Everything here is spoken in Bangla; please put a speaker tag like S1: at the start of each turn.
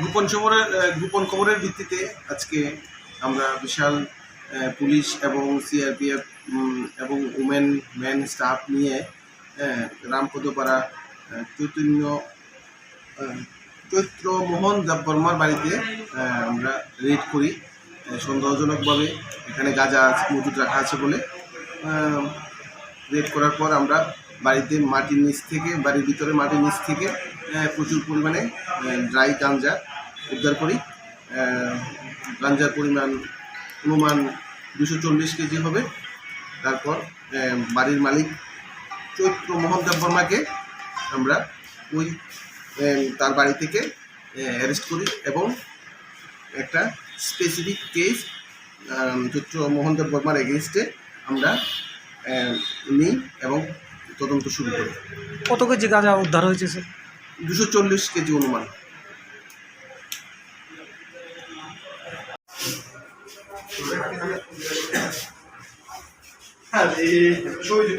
S1: গোপন খবরের গোপন খবরের ভিত্তিতে আজকে আমরা বিশাল পুলিশ এবং সিআরপিএফ এবং উমেন, ম্যান স্টাফ নিয়ে রামপদপাড়া চৈতন্য চৈত্র মোহন দেববর্মার বাড়িতে আমরা রেড করি সন্দেহজনকভাবে। এখানে গাঁজা মজুদ রাখা আছে বলে রেড করার পর আমরা বাড়িতে মাটির নিচ থেকে, বাড়ির ভিতরে মাটির নিচ থেকে প্রচুর পরিমাণে ড্রাই গাঞ্জা উদ্ধার করি। গাঞ্জার পরিমাণ অনুমান দুশো চল্লিশ কেজি হবে। তারপর বাড়ির মালিক চৈত্র মোহন দেববর্মাকে আমরা ওই তার বাড়ি থেকে অ্যারেস্ট করি এবং একটা স্পেসিফিক কেস চৈত্র মোহন দেববর্মার এগেনস্টে আমরা আহ, নিই এবং তদন্ত শুরু করি।
S2: কত কেজি গাঁজা উদ্ধার হয়েছে স্যার?
S1: দুশো চল্লিশ কেজি অনুমান।
S3: সব দিক